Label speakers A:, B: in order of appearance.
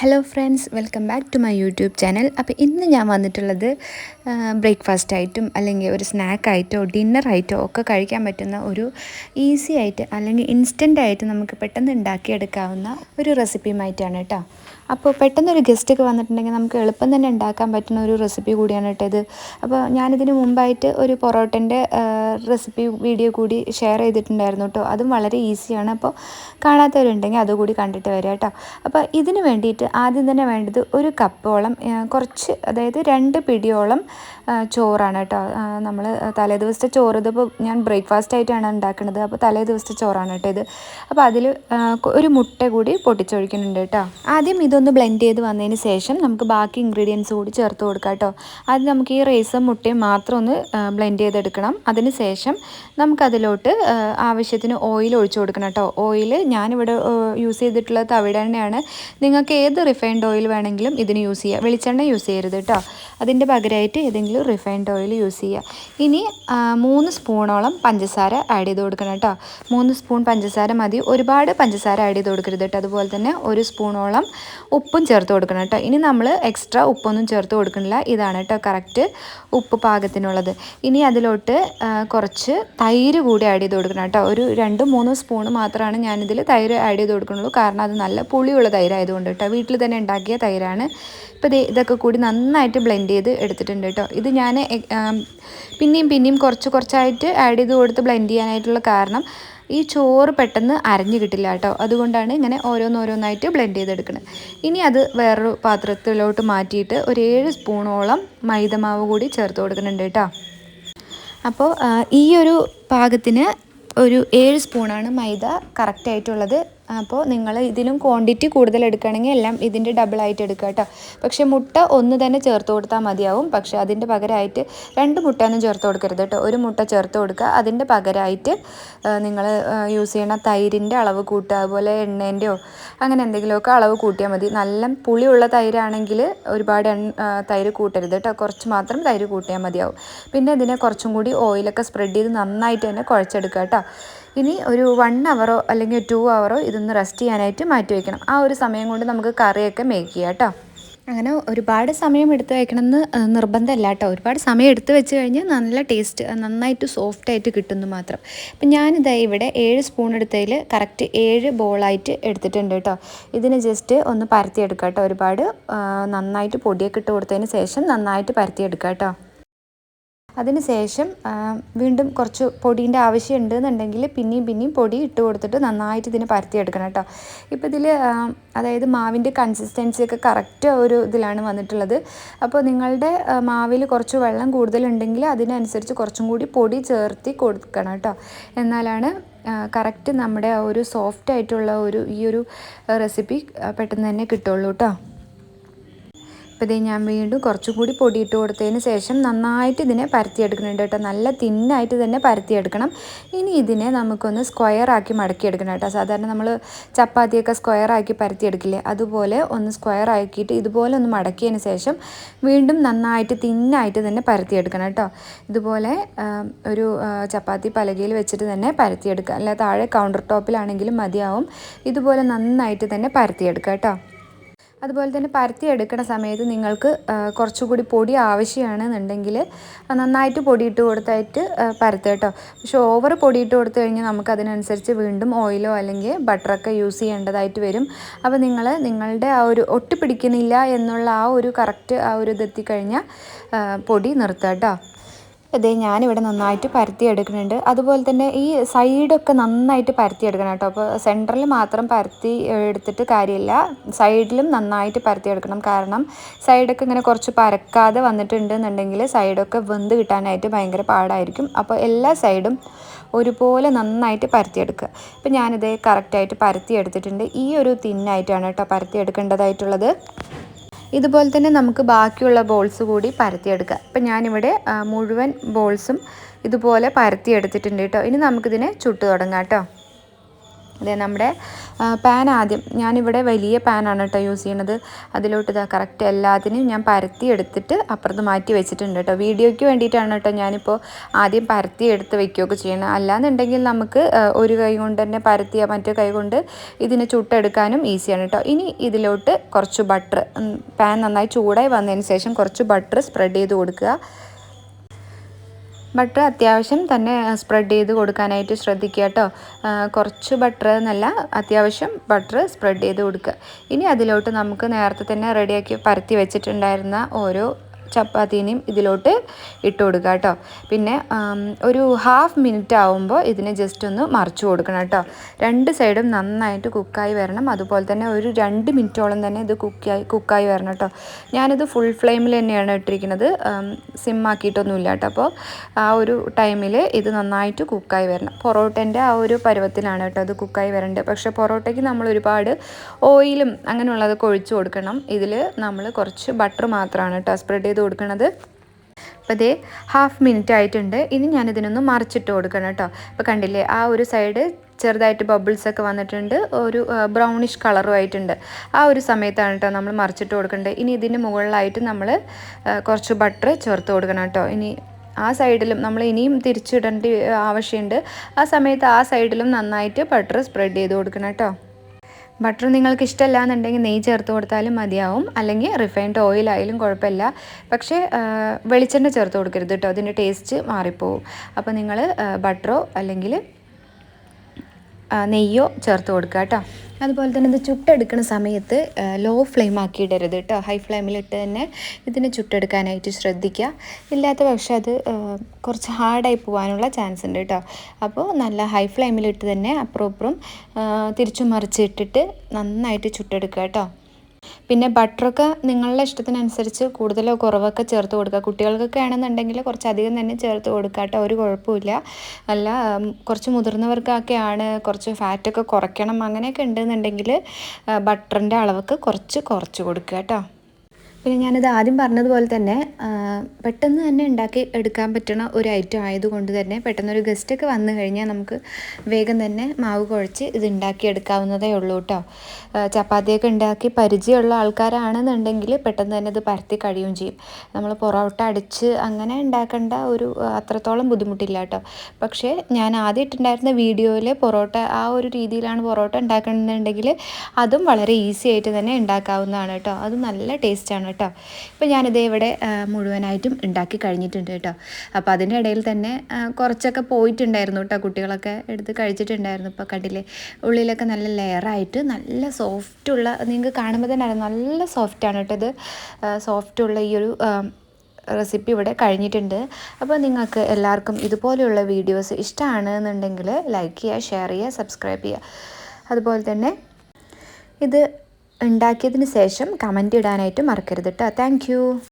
A: Hello friends welcome back to my YouTube channel അപ്പോൾ ഇന്ന് ഞാൻ വന്നിട്ടുള്ളത് ബ്രേക്ക്ഫാസ്റ്റ് ആയിട്ടും അല്ലെങ്കിൽ ഒരു സ്നാക്കായിട്ടോ ഡിന്നറായിട്ടോ ഒക്കെ കഴിക്കാൻ പറ്റുന്ന ഒരു ഈസി ആയിട്ട് അല്ലെങ്കിൽ ഇൻസ്റ്റന്റ് ആയിട്ട് നമുക്ക് പെട്ടെന്ന് ഉണ്ടാക്കിയെടുക്കാവുന്ന ഒരു റെസിപ്പിയുമായിട്ടാണ് കേട്ടോ. അപ്പോൾ പെട്ടെന്നൊരു ഗസ്റ്റൊക്കെ വന്നിട്ടുണ്ടെങ്കിൽ നമുക്ക് എളുപ്പം തന്നെ ഉണ്ടാക്കാൻ പറ്റുന്ന ഒരു റെസിപ്പി കൂടിയാണ് കേട്ടോ ഇത്. അപ്പോൾ ഞാനിതിന് മുമ്പായിട്ട് ഒരു പൊറോട്ടന്റെ റെസിപ്പി വീഡിയോ കൂടി ഷെയർ ചെയ്തിട്ടുണ്ടായിരുന്നു കേട്ടോ. അതും വളരെ ഈസിയാണ് അപ്പോൾ കാണാത്തവരുണ്ടെങ്കിൽ അതുകൂടി കണ്ടിട്ട് വരാം കേട്ടോ. അപ്പോൾ ഇതിന് വേണ്ടിയിട്ട് ആദ്യം തന്നെ വേണ്ടത് ഒരു കപ്പോളം കുറച്ച് അതായത് രണ്ട് പിടിയോളം ചോറാണ് കേട്ടോ. നമ്മൾ തലേ ദിവസത്തെ ചോറ് ഇതിപ്പോൾ ഞാൻ ബ്രേക്ക്ഫാസ്റ്റ് ആയിട്ടാണ് ഉണ്ടാക്കുന്നത്. അപ്പോൾ തലേ ദിവസത്തെ ചോറാണ് കേട്ടോ ഇത്. അപ്പോൾ അതിൽ ഒരു മുട്ട കൂടി പൊട്ടിച്ചൊഴിക്കുന്നുണ്ട് കേട്ടോ. ആദ്യം ഇതൊന്ന് ബ്ലെൻഡ് ചെയ്ത് വന്നതിന് ശേഷം നമുക്ക് ബാക്കി ഇൻഗ്രീഡിയൻസ് കൂടി ചേർത്ത് കൊടുക്കാം കേട്ടോ. അത് നമുക്ക് ഈ റൈസും മുട്ടയും മാത്രം ഒന്ന് ബ്ലെൻഡ് ചെയ്തെടുക്കണം. അതിന് ശേഷം നമുക്കതിലോട്ട് ആവശ്യത്തിന് ഓയിൽ ഒഴിച്ചു കൊടുക്കണം കേട്ടോ. ഓയിൽ ഞാനിവിടെ യൂസ് ചെയ്തിട്ടുള്ള തവിട് എണ്ണയാണ്. നിങ്ങൾക്ക് ഏത് റിഫൈൻഡ് ഓയിൽ വേണമെങ്കിലും ഇതിന് യൂസ് ചെയ്യാം. വെളിച്ചെണ്ണ യൂസ് ചെയ്യരുത് കേട്ടോ. അതിന്റെ പകരമായിട്ട് ഏതെങ്കിലും റിഫൈൻഡ് ഓയിൽ യൂസ് ചെയ്യുക ഇനി മൂന്ന് സ്പൂണോളം പഞ്ചസാര ആഡ് ചെയ്ത് കൊടുക്കണം കേട്ടോ. മൂന്ന് സ്പൂൺ പഞ്ചസാര മതി. ഒരുപാട് പഞ്ചസാര ആഡ് ചെയ്ത് കൊടുക്കരുത് കേട്ടോ. അതുപോലെ തന്നെ ഒരു സ്പൂണോളം ഉപ്പും ചേർത്ത് കൊടുക്കണം കേട്ടോ. ഇനി നമ്മൾ എക്സ്ട്രാ ഉപ്പൊന്നും ചേർത്ത് കൊടുക്കണില്ല. ഇതാണ് കേട്ടോ കറക്റ്റ് ഉപ്പ് പാകത്തിനുള്ളത്. ഇനി അതിലോട്ട് കുറച്ച് തൈര് കൂടി ആഡ് ചെയ്ത് കൊടുക്കണം കേട്ടോ. ഒരു രണ്ട് മൂന്ന് സ്പൂണ് മാത്രമാണ് ഞാനിതിൽ തൈര് ആഡ് ചെയ്ത് കൊടുക്കുന്നുള്ളൂ കാരണം അത് നല്ല പുളിയുള്ള തൈരായതുകൊണ്ട് കേട്ടോ. വീട്ടിൽ തന്നെ ഉണ്ടാക്കിയ തൈരാണ്. ഇപ്പോൾ ഇതൊക്കെ കൂടി നന്നായിട്ട് ബ്ലെൻഡ് ചെയ്ത് എടുത്തിട്ടുണ്ട് കേട്ടോ. ഇത് ഞാൻ പിന്നെയും പിന്നെയും കുറച്ച് കുറച്ചായിട്ട് ആഡ് ചെയ്ത് കൊടുത്ത് ബ്ലെൻഡ് ചെയ്യാനായിട്ടുള്ള കാരണം ഈ ചോറ് പെട്ടെന്ന് അരഞ്ഞു കിട്ടില്ല കേട്ടോ. അതുകൊണ്ടാണ് ഇങ്ങനെ ഓരോന്നോരോന്നായിട്ട് ബ്ലെൻഡ് ചെയ്തെടുക്കുന്നത് ഇനി അത് വേറൊരു പാത്രത്തിലോട്ട് മാറ്റിയിട്ട് ഒരു ഏഴ് സ്പൂണോളം മൈദമാവ് കൂടി ചേർത്ത് കൊടുക്കുന്നുണ്ട് കേട്ടോ. അപ്പോൾ ഈ ഒരു പാകത്തിന് ഒരു ഏഴ് സ്പൂണാണ് മൈദ കറക്റ്റായിട്ടുള്ളത് അപ്പോൾ നിങ്ങൾ ഇതിലും ക്വാണ്ടിറ്റി കൂടുതൽ എടുക്കുകയാണെങ്കിൽ എല്ലാം ഇതിന്റെ ഡബിളായിട്ട് എടുക്കുക കേട്ടോ. പക്ഷേ മുട്ട ഒന്ന് തന്നെ ചേർത്ത് കൊടുത്താൽ മതിയാവും. പക്ഷേ അതിന്റെ പകരമായിട്ട് രണ്ട് മുട്ടയൊന്നും ചേർത്ത് കൊടുക്കരുത് കേട്ടോ. ഒരു മുട്ട ചേർത്ത് കൊടുക്കുക. അതിന്റെ പകരമായിട്ട് നിങ്ങൾ യൂസ് ചെയ്യണ തൈരിന്റെ അളവ് കൂട്ടുക. അതുപോലെ എണ്ണേന്റെയോ അങ്ങനെ എന്തെങ്കിലുമൊക്കെ അളവ് കൂട്ടിയാൽ മതി. നല്ല പുളിയുള്ള തൈരാണെങ്കിൽ ഒരുപാട് തൈര് കൂട്ടരുത് കേട്ടോ. കുറച്ച് മാത്രം തൈര് കൂട്ടിയാൽ മതിയാവും. പിന്നെ ഇതിനെ കുറച്ചും കൂടി ഓയിലൊക്കെ സ്പ്രെഡ് ചെയ്ത് നന്നായിട്ട് തന്നെ കുഴച്ചെടുക്കുക കേട്ടോ. ഇനി ഒരു വൺ അവറോ അല്ലെങ്കിൽ ടു അവറോ ഇതൊന്ന് റെസ്റ്റ് ചെയ്യാനായിട്ട് മാറ്റി വയ്ക്കണം ആ ഒരു സമയം കൊണ്ട് നമുക്ക് കറിയൊക്കെ മേക്ക് ചെയ്യാം കേട്ടോ. അങ്ങനെ ഒരുപാട് സമയം എടുത്ത് വയ്ക്കണമെന്ന് നിർബന്ധമല്ല കേട്ടോ. ഒരുപാട് സമയം എടുത്ത് വെച്ച് കഴിഞ്ഞാൽ നല്ല ടേസ്റ്റ് നന്നായിട്ട് സോഫ്റ്റ് ആയിട്ട് കിട്ടുന്നു മാത്രം. അപ്പം ഞാനിതാ ഇവിടെ ഏഴ് സ്പൂൺ എടുത്തതിൽ കറക്റ്റ് ഏഴ് ബോളായിട്ട് എടുത്തിട്ടുണ്ട് കേട്ടോ. ഇതിന് ജസ്റ്റ് ഒന്ന് പരത്തിയെടുക്കാം കേട്ടോ. ഒരുപാട് നന്നായിട്ട് പൊടിയൊക്കെ ഇട്ട് കൊടുത്തതിന് ശേഷം നന്നായിട്ട് പരത്തിയെടുക്കാം കേട്ടോ. അതിന് ശേഷം വീണ്ടും കുറച്ച് പൊടീന്റെ ആവശ്യം ഉണ്ടെന്നുണ്ടെങ്കിൽ പിന്നെയും പിന്നെയും പൊടി ഇട്ട് കൊടുത്തിട്ട് നന്നായിട്ട് ഇതിനെ പരത്തിയെടുക്കണം കേട്ടോ. ഇപ്പോൾ ഇതിൽ അതായത് മാവിന്റെ കൺസിസ്റ്റൻസി ഒക്കെ കറക്റ്റ് ഒരു ഇതിലാണ് വന്നിട്ടുള്ളത്. അപ്പോൾ നിങ്ങളുടെ മാവിൽ കുറച്ച് വെള്ളം കൂടുതലുണ്ടെങ്കിൽ അതിനനുസരിച്ച് കുറച്ചും കൂടി പൊടി ചേർത്തി കൊടുക്കണം കേട്ടോ. എന്നാലാണ് കറക്റ്റ് നമ്മുടെ ഒരു സോഫ്റ്റ് ആയിട്ടുള്ള ഒരു ഈ ഒരു റെസിപ്പി പെട്ടെന്ന് തന്നെ കിട്ടുള്ളൂ കേട്ടോ. അപ്പോൾ ഇതേ ഞാൻ വീണ്ടും കുറച്ചുകൂടി പൊടിയിട്ട് കൊടുത്തതിന് ശേഷം നന്നായിട്ട് ഇതിനെ പരത്തിയെടുക്കുന്നുണ്ട് കേട്ടോ. നല്ല തിന്നായിട്ട് തന്നെ പരത്തിയെടുക്കണം. ഇനി ഇതിനെ നമുക്കൊന്ന് സ്ക്വയർ ആക്കി മടക്കിയെടുക്കണം കേട്ടോ. സാധാരണ നമ്മൾ ചപ്പാത്തിയൊക്കെ സ്ക്വയർ ആക്കി പരത്തിയെടുക്കില്ലേ? അതുപോലെ ഒന്ന് സ്ക്വയർ ആക്കിയിട്ട് ഇതുപോലെ ഒന്ന് മടക്കിയതിന് ശേഷം വീണ്ടും നന്നായിട്ട് തിന്നായിട്ട് തന്നെ പരത്തിയെടുക്കണം കേട്ടോ. ഇതുപോലെ ഒരു ചപ്പാത്തി പലകയിൽ വെച്ചിട്ട് തന്നെ പരത്തിയെടുക്കുക. അല്ല താഴെ കൗണ്ടർ ടോപ്പിലാണെങ്കിലും മതിയാവും. ഇതുപോലെ നന്നായിട്ട് തന്നെ പരത്തിയെടുക്കുക കേട്ടോ. അതുപോലെ തന്നെ പരത്തി എടുക്കുന്ന സമയത്ത് നിങ്ങൾക്ക് കുറച്ചുകൂടി പൊടി ആവശ്യമാണെന്നുണ്ടെങ്കിൽ നന്നായിട്ട് പൊടിയിട്ട് കൊടുത്തായിട്ട് പരത്തുക കേട്ടോ. പക്ഷേ ഓവർ പൊടിയിട്ട് കൊടുത്തു കഴിഞ്ഞാൽ നമുക്ക് അതിനനുസരിച്ച് വീണ്ടും ഓയിലോ അല്ലെങ്കിൽ ബട്ടറൊക്കെ യൂസ് ചെയ്യേണ്ടതായിട്ട് വരും. അപ്പോൾ നിങ്ങൾ നിങ്ങളുടെ ആ ഒരു ഒട്ടി പിടിക്കുന്നില്ല എന്നുള്ള ആ ഒരു കറക്റ്റ് ആ ഒരു ഇതെത്തിക്കഴിഞ്ഞാൽ പൊടി നിർത്തുക കേട്ടോ. ഇതേ ഞാനിവിടെ നന്നായിട്ട് പരത്തി എടുക്കുന്നുണ്ട് അതുപോലെ തന്നെ ഈ സൈഡൊക്കെ നന്നായിട്ട് പരത്തി എടുക്കണം കേട്ടോ. അപ്പോൾ സെന്ററിൽ മാത്രം പരത്തി എടുത്തിട്ട് കാര്യമില്ല. സൈഡിലും നന്നായിട്ട് പരത്തി എടുക്കണം കാരണം സൈഡൊക്കെ ഇങ്ങനെ കുറച്ച് പരക്കാതെ വന്നിട്ടുണ്ട് എന്നുണ്ടെങ്കിൽ സൈഡൊക്കെ വെന്ത് കിട്ടാനായിട്ട് ഭയങ്കര പാടായിരിക്കും. അപ്പോൾ എല്ലാ സൈഡും ഒരുപോലെ നന്നായിട്ട് പരത്തിയെടുക്കുക. ഇപ്പം ഞാനിത് കറക്റ്റായിട്ട് പരത്തി എടുത്തിട്ടുണ്ട് ഈ ഒരു തിന്നായിട്ടാണ് കേട്ടോ പരത്തി എടുക്കേണ്ടതായിട്ടുള്ളത് ഇതുപോലെ തന്നെ നമുക്ക് ബാക്കിയുള്ള ബോൾസ് കൂടി പരത്തിയെടുക്കാം. അപ്പം ഞാനിവിടെ മുഴുവൻ ബോൾസും ഇതുപോലെ പരത്തിയെടുത്തിട്ടുണ്ട് കേട്ടോ. ഇനി നമുക്കിതിനെ ചുട്ടു തുടങ്ങാം കേട്ടോ. അതെ നമ്മുടെ പാൻ ആദ്യം. ഞാനിവിടെ വലിയ പാനാണ് കേട്ടോ യൂസ് ചെയ്യണത്. അതിലോട്ട് ഇതാ കറക്റ്റ് എല്ലാത്തിനും ഞാൻ പരത്തി എടുത്തിട്ട് അപ്പുറത്ത് മാറ്റി വെച്ചിട്ടുണ്ട് കേട്ടോ വീഡിയോയ്ക്ക് വേണ്ടിയിട്ടാണ് കേട്ടോ ഞാനിപ്പോൾ ആദ്യം പരത്തി എടുത്ത് വെക്കുകയൊക്കെ ചെയ്യണം അല്ലാന്നുണ്ടെങ്കിൽ നമുക്ക് ഒരു കൈ കൊണ്ട് തന്നെ പരത്തിയ മറ്റേ കൈ കൊണ്ട് ഇതിനെ ചുട്ടെടുക്കാനും ഈസിയാണ് കേട്ടോ ഇനി ഇതിലോട്ട് കുറച്ച് ബട്ടർ പാൻ നന്നായി ചൂടായി വന്നതിന് ശേഷം കുറച്ച് ബട്ടർ സ്പ്രെഡ് ചെയ്ത് കൊടുക്കുക. ബട്ടർ അത്യാവശ്യം തന്നെ സ്പ്രെഡ് ചെയ്ത് കൊടുക്കാനായിട്ട് ശ്രദ്ധിക്കുക കേട്ടോ. കുറച്ച് ബട്ടർ എന്നല്ല അത്യാവശ്യം ബട്ടർ സ്പ്രെഡ് ചെയ്ത് കൊടുക്കുക. ഇനി അതിലോട്ട് നമുക്ക് നേരത്തെ തന്നെ റെഡിയാക്കി പരത്തി വെച്ചിട്ടുണ്ടായിരുന്ന ഓരോ ചപ്പാത്തീനെയും ഇതിലോട്ട് ഇട്ട് കൊടുക്കുക കേട്ടോ. പിന്നെ ഒരു ഹാഫ് മിനിറ്റ് ആവുമ്പോൾ ഇതിനെ ജസ്റ്റ് ഒന്ന് മറിച്ചു കൊടുക്കണം കേട്ടോ. രണ്ട് സൈഡും നന്നായിട്ട് കുക്കായി വരണം. അതുപോലെ തന്നെ ഒരു രണ്ട് മിനിറ്റോളം തന്നെ ഇത് കുക്കായി കുക്കായി വരണം കേട്ടോ. ഞാനിത് ഫുൾ ഫ്ലെയിമിൽ തന്നെയാണ് ഇട്ടിരിക്കുന്നത്. സിമ്മാക്കിയിട്ടൊന്നുമില്ല കേട്ടോ. അപ്പോൾ ആ ഒരു ടൈമിൽ ഇത് നന്നായിട്ട് കുക്കായി വരണം. പൊറോട്ടേന്റെ ആ ഒരു പരുവത്തിലാണ് കേട്ടോ അത് കുക്കായി വരേണ്ടത്. പക്ഷേ പൊറോട്ടയ്ക്ക് നമ്മൾ ഒരുപാട് ഓയിലും അങ്ങനെയുള്ളതൊക്കെ ഒഴിച്ചു കൊടുക്കണം. ഇതിൽ നമ്മൾ കുറച്ച് ബട്ടർ മാത്രമാണ് കേട്ടോ സ്പ്രെഡ് ചെയ്ത് കൊടുക്കുന്നത് അപ്പോൾ അതേ ഹാഫ് മിനിറ്റ് ആയിട്ടുണ്ട്. ഇനി ഞാനിതിനൊന്ന് മറിച്ചിട്ട് കൊടുക്കണം കേട്ടോ. അപ്പോൾ കണ്ടില്ലേ ആ ഒരു സൈഡ് ചെറുതായിട്ട് ബബിൾസ് ഒക്കെ വന്നിട്ടുണ്ട്. ഒരു ബ്രൗണിഷ് കളറും ആയിട്ടുണ്ട്. ആ ഒരു സമയത്താണ് കേട്ടോ നമ്മൾ മറിച്ചിട്ട് കൊടുക്കേണ്ടത്. ഇനി ഇതിന് മുകളിലായിട്ട് നമ്മൾ കുറച്ച് ബട്ടർ ചേർത്ത് കൊടുക്കണം കേട്ടോ. ഇനി ആ സൈഡിലും നമ്മൾ ഇനിയും തിരിച്ചിടേണ്ട ആവശ്യമുണ്ട്. ആ സമയത്ത് ആ സൈഡിലും നന്നായിട്ട് ബട്ടർ സ്പ്രെഡ് ചെയ്ത് കൊടുക്കണം കേട്ടോ. ബട്ടർ നിങ്ങൾക്ക് ഇഷ്ടമല്ല എന്നുണ്ടെങ്കിൽ നെയ്യ് ചേർത്ത് കൊടുത്താലും മതിയാവും. അല്ലെങ്കിൽ റിഫൈൻഡ് ഓയിലായാലും കുഴപ്പമില്ല. പക്ഷേ വെളിച്ചെണ്ണ ചേർത്ത് കൊടുക്കരുത് കേട്ടോ. അതിന്റെ ടേസ്റ്റ് മാറിപ്പോവും. അപ്പോൾ നിങ്ങൾ ബട്ടറോ അല്ലെങ്കിൽ നെയ്യോ ചേർത്ത് കൊടുക്കുക കേട്ടോ. അതുപോലെ തന്നെ ഇത് ചുട്ടെടുക്കുന്ന സമയത്ത് ലോ ഫ്ലെയിം ആക്കിയിടരുത് കേട്ടോ. ഹൈ ഫ്ലെയിമിലിട്ട് തന്നെ ഇതിനെ ചുട്ടെടുക്കാനായിട്ട് ശ്രദ്ധിക്കുക. ഇല്ലാത്ത പക്ഷേ അത് കുറച്ച് ഹാർഡായി പോകാനുള്ള ചാൻസ് ഉണ്ട് കേട്ടോ. അപ്പോൾ നല്ല ഹൈ ഫ്ലെയിമിലിട്ട് തന്നെ അപ്പുറം തിരിച്ചു മറിച്ചിട്ടിട്ട് നന്നായിട്ട് ചുട്ടെടുക്കുക കേട്ടോ. പിന്നെ ബട്ടറൊക്കെ നിങ്ങളുടെ ഇഷ്ടത്തിനനുസരിച്ച് കൂടുതലോ കുറവൊക്കെ ചേർത്ത് കൊടുക്കുക. കുട്ടികൾക്കൊക്കെ ആണെന്നുണ്ടെങ്കിൽ കുറച്ചധികം തന്നെ ചേർത്ത് കൊടുക്കുക കേട്ടോ. ഒരു കുഴപ്പമില്ല. അല്ല കുറച്ച് മുതിർന്നവർക്കൊക്കെയാണ് കുറച്ച് ഫാറ്റൊക്കെ കുറയ്ക്കണം അങ്ങനെയൊക്കെ ഉണ്ടെന്നുണ്ടെങ്കിൽ ബട്ടറിന്റെ അളവൊക്കെ കുറച്ച് കുറച്ച് കൊടുക്കുക കേട്ടോ. പിന്നെ ഞാനിത് ആദ്യം പറഞ്ഞതുപോലെ തന്നെ പെട്ടെന്ന് തന്നെ ഉണ്ടാക്കി എടുക്കാൻ പറ്റുന്ന ഒരു ഐറ്റം ആയതുകൊണ്ട് തന്നെ പെട്ടെന്നൊരു ഗസ്റ്റൊക്കെ വന്നു കഴിഞ്ഞാൽ നമുക്ക് വേഗം തന്നെ മാവ് കുഴച്ച് ഇത് ഉണ്ടാക്കി എടുക്കാവുന്നതേ ഉള്ളൂ കേട്ടോ ചപ്പാത്തിയൊക്കെ ഉണ്ടാക്കി പരിചയമുള്ള ആൾക്കാരാണെന്നുണ്ടെങ്കിൽ പെട്ടെന്ന് തന്നെ ഇത് പരത്തി കഴിയുകയും ചെയ്യും. നമ്മൾ പൊറോട്ട അടിച്ച് അങ്ങനെ ഉണ്ടാക്കേണ്ട ഒരു അത്രത്തോളം ബുദ്ധിമുട്ടില്ല കേട്ടോ പക്ഷേ ഞാൻ ആദ്യം ഇട്ടുണ്ടായിരുന്ന വീഡിയോയിൽ പൊറോട്ട ആ ഒരു രീതിയിലാണ് പൊറോട്ട ഉണ്ടാക്കണമെന്നുണ്ടെങ്കിൽ അതും വളരെ ഈസി ആയിട്ട് തന്നെ ഉണ്ടാക്കാവുന്നതാണ് കേട്ടോ അത് നല്ല ടേസ്റ്റാണ് കേട്ടോ. ഇപ്പോൾ ഞാനിത് ഇവിടെ മുഴുവനായിട്ടും ഉണ്ടാക്കി കഴിഞ്ഞിട്ടുണ്ട് കേട്ടോ. അപ്പോൾ അതിന്റെ ഇടയിൽ തന്നെ കുറച്ചൊക്കെ പോയിട്ടുണ്ടായിരുന്നു കേട്ടോ. കുട്ടികളൊക്കെ എടുത്ത് കഴിച്ചിട്ടുണ്ടായിരുന്നു ഇപ്പോൾ കണ്ടില്ലേ? ഉള്ളിലൊക്കെ നല്ല ലെയറായിട്ട് നല്ല സോഫ്റ്റ് ഉള്ള നിങ്ങൾക്ക് കാണുമ്പോൾ തന്നെ നല്ല സോഫ്റ്റാണ് കേട്ടോ ഇത്. സോഫ്റ്റ് ഉള്ള ഈ ഒരു റെസിപ്പി ഇവിടെ കഴിഞ്ഞിട്ടുണ്ട്. അപ്പോൾ നിങ്ങൾക്ക് എല്ലാവർക്കും ഇതുപോലെയുള്ള വീഡിയോസ് ഇഷ്ടമാണ് എന്നുണ്ടെങ്കിൽ ലൈക്ക് ചെയ്യുക ഷെയർ ചെയ്യുക സബ്സ്ക്രൈബ് ചെയ്യുക. അതുപോലെ തന്നെ ഇത് ഉണ്ടാക്കിയതിന് ശേഷം കമന്റ് ഇടാനായിട്ട് മറക്കരുത് കേട്ടോ. താങ്ക്